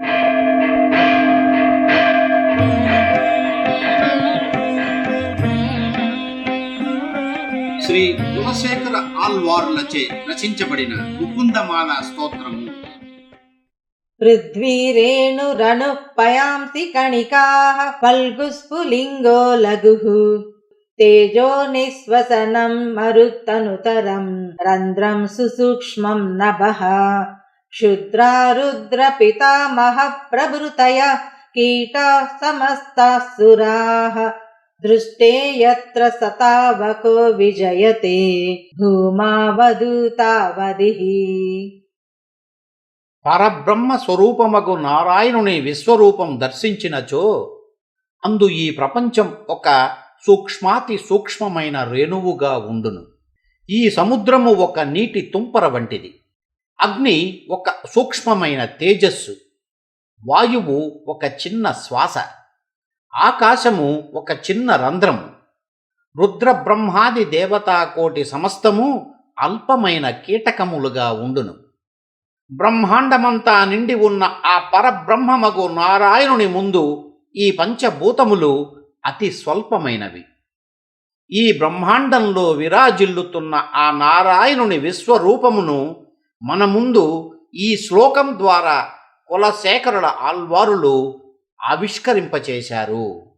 శ్రీ కులశేఖర ఆల్వార్లచే రచించబడిన ముకుందమాల స్తోత్రము. పృథ్వీరేణురణుపయాంసి కణికాః ఫల్గుస్ఫులింగో తేజో నిశ్వసనం మరుతనుతరం రంధ్రం సుసూక్ష్మం నభ. नभः क्षुद्रा रुद्रपितामहः प्रभृतय कीटाः समस्ताः सुराः दृष्टे यत्र सतावको विजयते भूमावधूतावधिः పరబ్రహ్మ స్వరూపమగు నారాయణుని విశ్వరూపం దర్శించినచో అందు ఈ ప్రపంచం ఒక సూక్ష్మాతి సూక్ష్మమైన రేణువుగా ఉండును ఈ సముద్రము ఒక నీటి తుంపర వంటిది అగ్ని ఒక సూక్ష్మమైన తేజస్సు వాయువు ఒక చిన్న శ్వాస ఆకాశము ఒక చిన్న రంధ్రము రుద్ర బ్రహ్మాది దేవతా కోటి సమస్తము అల్పమైన కీటకములుగా ఉండును. బ్రహ్మాండమంతా నిండి ఉన్న ఆ పరబ్రహ్మమగు నారాయణుని ముందు ఈ పంచభూతములు అతి స్వల్పమైనవి. ఈ బ్రహ్మాండంలో విరాజిల్లుతున్న ఆ నారాయణుని విశ్వరూపమును మన ముందు ఈ శ్లోకం ద్వారా కులశేఖరుల ఆల్వారులు ఆవిష్కరింపచేశారు.